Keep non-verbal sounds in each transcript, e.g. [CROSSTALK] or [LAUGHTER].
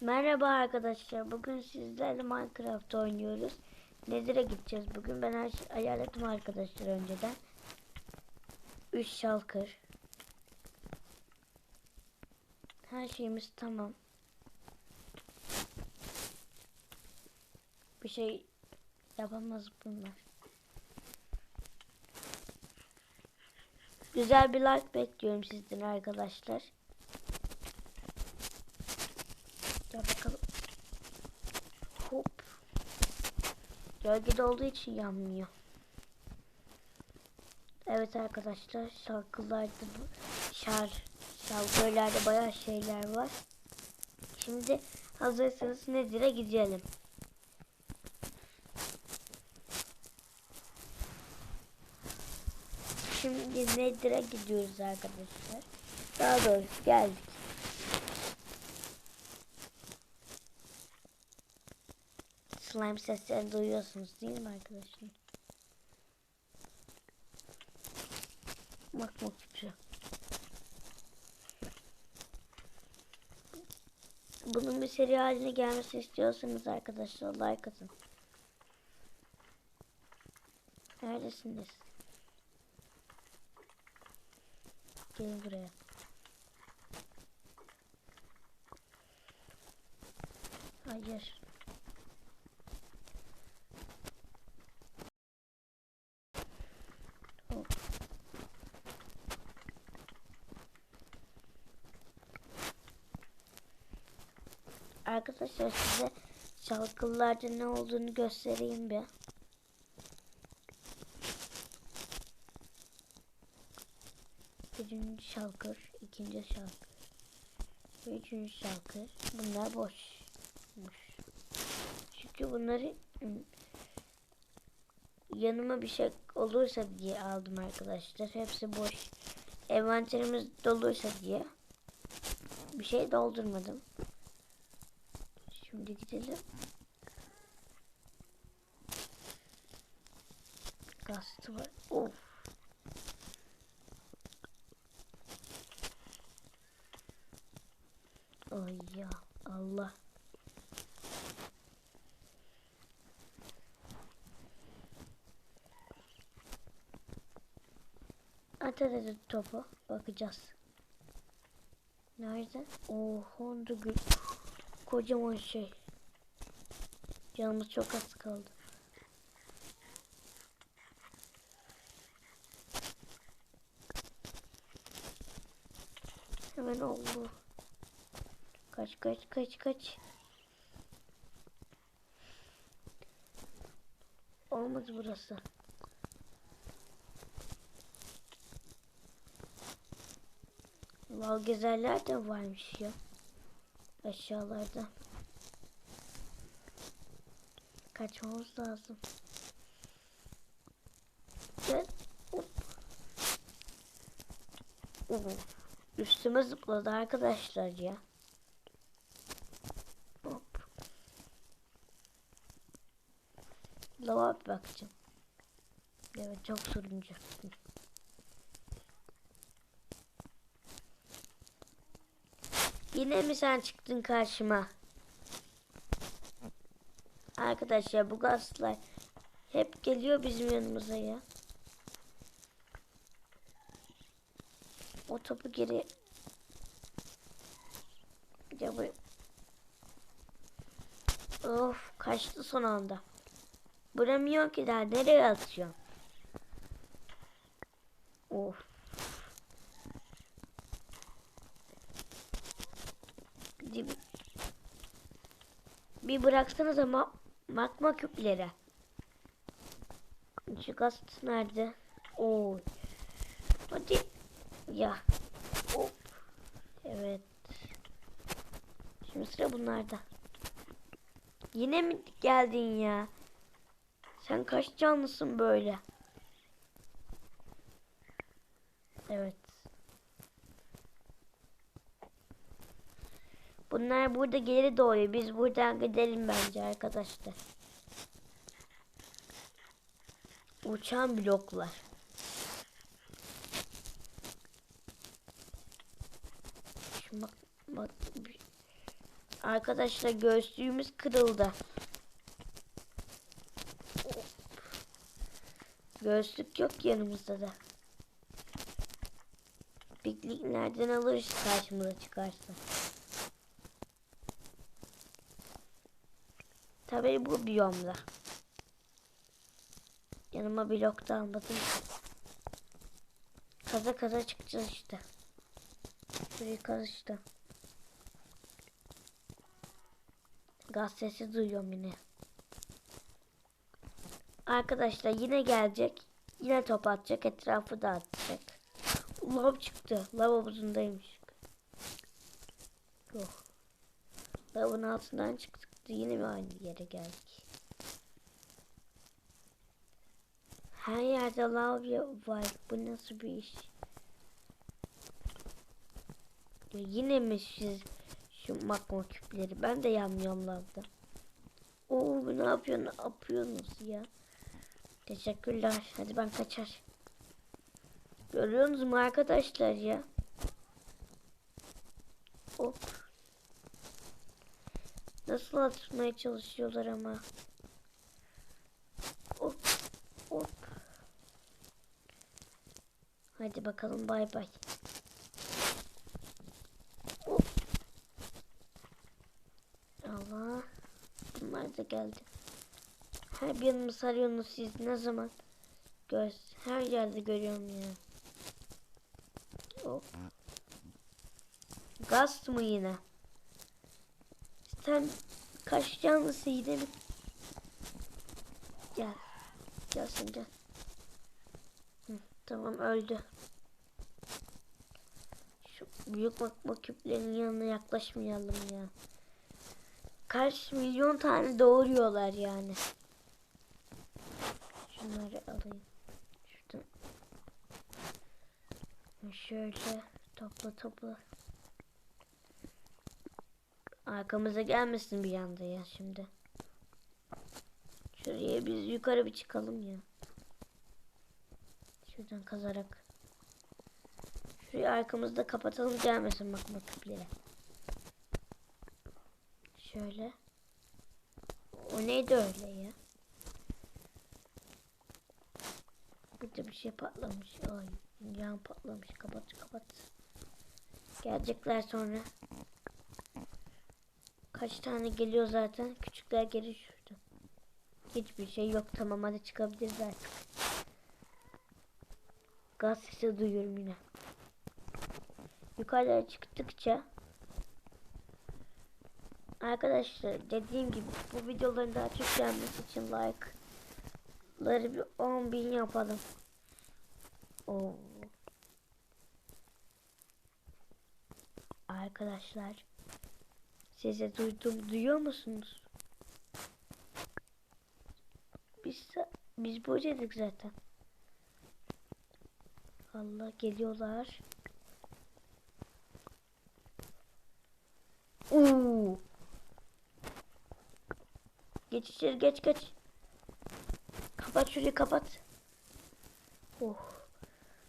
Merhaba arkadaşlar. Bugün sizlerle Minecraft oynuyoruz. Nedir'e gideceğiz bugün. Ben her şey ayarladım arkadaşlar önceden. 3 şalkır. Her şeyimiz tamam. Bir şey yapamaz bunlar. Güzel bir like bekliyorum sizden arkadaşlar. Gel bakalım. Hop. Gölgede olduğu için yanmıyor. Evet arkadaşlar şarkılarda şar şarkılarda bayağı şeyler var. Şimdi hazırsanız Nedir'e gidelim. Şimdi Nedir'e gidiyoruz arkadaşlar. Daha doğrusu geldik. Slime seslerini duyuyorsunuz değil mi arkadaşlar? Bak bak şu. Bunun bir seri haline gelmesi istiyorsanız arkadaşlar like atın. Neredesiniz? Gelin buraya. Hayır. Hop. Arkadaşlar size şarkılarda ne olduğunu göstereyim bir. Birinci şalkır, ikinci şalkır, üçüncü şalkır. Bunlar boşmuş. Çünkü bunları ım, yanıma bir şey olursa diye aldım arkadaşlar. Hepsi boş. Envanterimiz dolursa diye bir şey doldurmadım. Şimdi gidelim. Gazete var. Of. Ay ya Allah. At hadi topu. Bakacağız. Nerede? Oh Honda gül. Kocaman şey. Canımız çok az kaldı. Hemen oldu. Kaç kaç kaç kaç. Olmadı burası. Valgezerler de varmış ya. Aşağılarda. Kaçmamız lazım. Gel. Hop. Oo, Üstüme zıpladı arkadaşlar ya. Hop. Lava bakacağım. Evet çok soruncu. Yine mi sen çıktın karşıma? Arkadaşlar bu gazlar hep geliyor bizim yanımıza ya. O topu geri ya bu Of kaçtı son anda. Vuramıyor ki daha nereye atıyor? Of. Bir, bir bıraksanız ama magma küpleri. Şu gazete nerede? Oo. Hadi. Ya. Hop. Evet. Şimdi sıra bunlarda. Yine mi geldin ya? Sen kaç canlısın böyle? Evet. Bunlar burada geri doğuyor. Biz buradan gidelim bence arkadaşlar. Uçan bloklar. Bak, bak Arkadaşlar göğüslüğümüz kırıldı. Göğüslük yok yanımızda da. Piknik nereden alırız karşımıza çıkarsa. Tabii bu biyomda. Yanıma blok da almadım. Kaza kaza çıkacağız işte. Şurayı kaz işte. Gaz sesi duyuyorum yine. Arkadaşlar yine gelecek. Yine top atacak. Etrafı dağıtacak. Lav çıktı. Lav havuzundaymış. Yok. Lavın altından çıktık. Yine mi aynı yere geldik? Her yerde lav ya- var. Bu nasıl bir iş? Ya yine mi siz şu magma küpleri? Ben de yanmıyorum lavda. Oo ne yapıyorsun? Ne yapıyorsunuz ya? Teşekkürler. Hadi ben kaçar. Görüyorsunuz mu arkadaşlar ya? Hop. Nasıl atmaya çalışıyorlar ama. Hop. Hop. Hadi bakalım bay bay. Allah. Bunlar da geldi. Her bir yanımı sarıyorsunuz siz ne zaman? Göz. Her yerde görüyorum ya. Hop. Gaz mı yine? Sen kaç canlısı yine mi? Gel. Gelsin gel. Hı, tamam öldü. Şu büyük magma küplerinin yanına yaklaşmayalım ya. Kaç milyon tane doğuruyorlar yani. Şunları alayım. Şuradan. Şöyle topla topla. Arkamıza gelmesin bir anda ya şimdi. Şuraya biz yukarı bir çıkalım ya. Şuradan kazarak. Şurayı arkamızda kapatalım gelmesin bakma küpleri. Şöyle. O neydi öyle ya? Burada bir şey patlamış. Ay, yan patlamış. Kapat kapat. Gelecekler sonra. Kaç tane geliyor zaten. Küçükler geri şurada. Hiçbir şey yok. Tamam hadi çıkabiliriz artık. Gaz sesi duyuyorum yine. Yukarıya çıktıkça Arkadaşlar dediğim gibi bu videoların daha çok gelmesi için like'ları bir 10 bin yapalım. Oo. Arkadaşlar size duydum duyuyor musunuz? Biz biz buradaydık zaten. Allah geliyorlar. Oo. Geç içeri geç geç. Kapat şurayı kapat. Oh.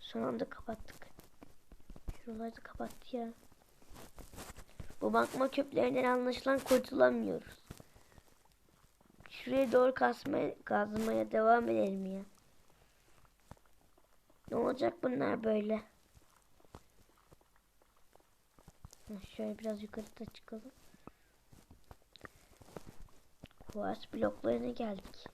Son anda kapattık. Şuraları da kapattı ya. Bu bakma köplerinden anlaşılan kurtulamıyoruz. Şuraya doğru kasmaya, kazmaya devam edelim ya. Ne olacak bunlar böyle? Şöyle biraz yukarıda çıkalım. Kuars bloklarına geldik.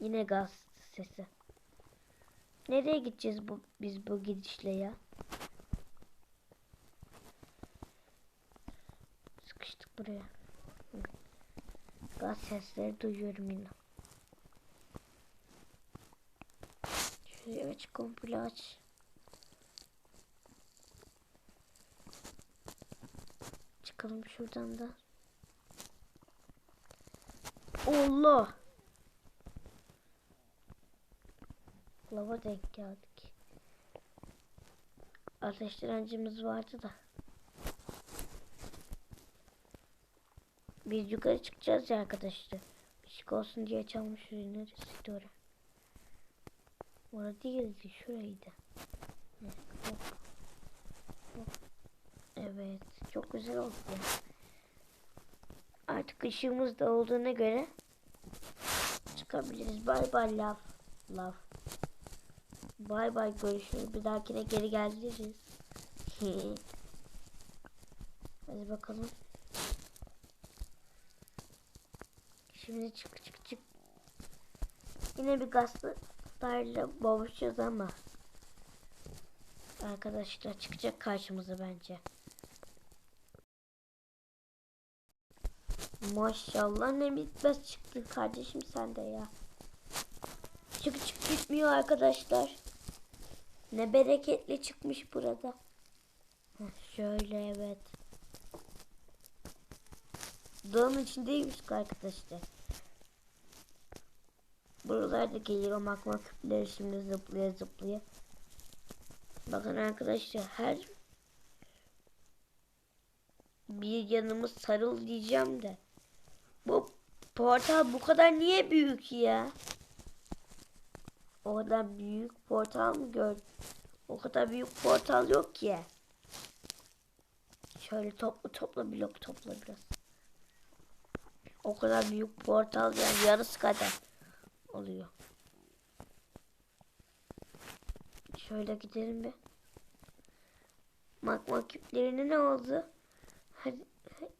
Yine gaz sesi. Nereye gideceğiz bu biz bu gidişle ya? Buraya. Gaz sesleri duyuyorum yine. Şurayı aç komple aç. Çıkalım şuradan da. Allah. Lava denk geldik. Ateş direncimiz vardı da. Biz yukarı çıkacağız ya arkadaşlar. Işık olsun diye çalmış neresiydi orası? Orada değildi şuraydı. Evet. Çok güzel oldu. Artık ışığımız da olduğuna göre çıkabiliriz. Bay bay laf. Laf. Bay bay görüşürüz. Bir dahakine geri geliriz. [LAUGHS] Hadi bakalım. Şimdi çık çık çık. Yine bir gazlarla boğuşacağız ama. Arkadaşlar çıkacak karşımıza bence. Maşallah ne bitmez çıktı kardeşim sen de ya. Çık çık bitmiyor arkadaşlar. Ne bereketli çıkmış burada. Şöyle evet. Dağın içindeymiş arkadaşlar. Buralarda geliyor magma küpleri şimdi zıplaya zıplaya. Bakın arkadaşlar her bir yanımız sarıl diyeceğim de. Bu portal bu kadar niye büyük ya? O kadar büyük portal mı gördün? O kadar büyük portal yok ki. Şöyle topla topla blok topla biraz. O kadar büyük portal yani yarısı kadar oluyor. Şöyle gidelim bir. Magma küplerine ne oldu? Hadi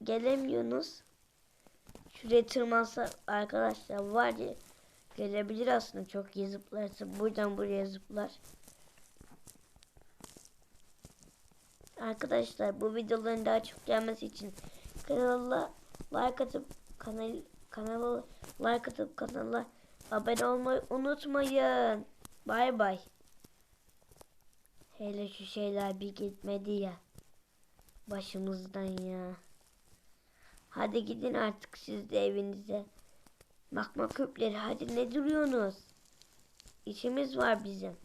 gelemiyorsunuz. Şuraya tırmansa arkadaşlar var ya gelebilir aslında çok iyi zıplarsa buradan buraya zıplar. Arkadaşlar bu videoların daha çok gelmesi için kanala like atıp kanal kanala like atıp kanala abone olmayı unutmayın. Bay bay. Hele şu şeyler bir gitmedi ya. Başımızdan ya. Hadi gidin artık siz de evinize. Bakma küpleri hadi ne duruyorsunuz? İşimiz var bizim.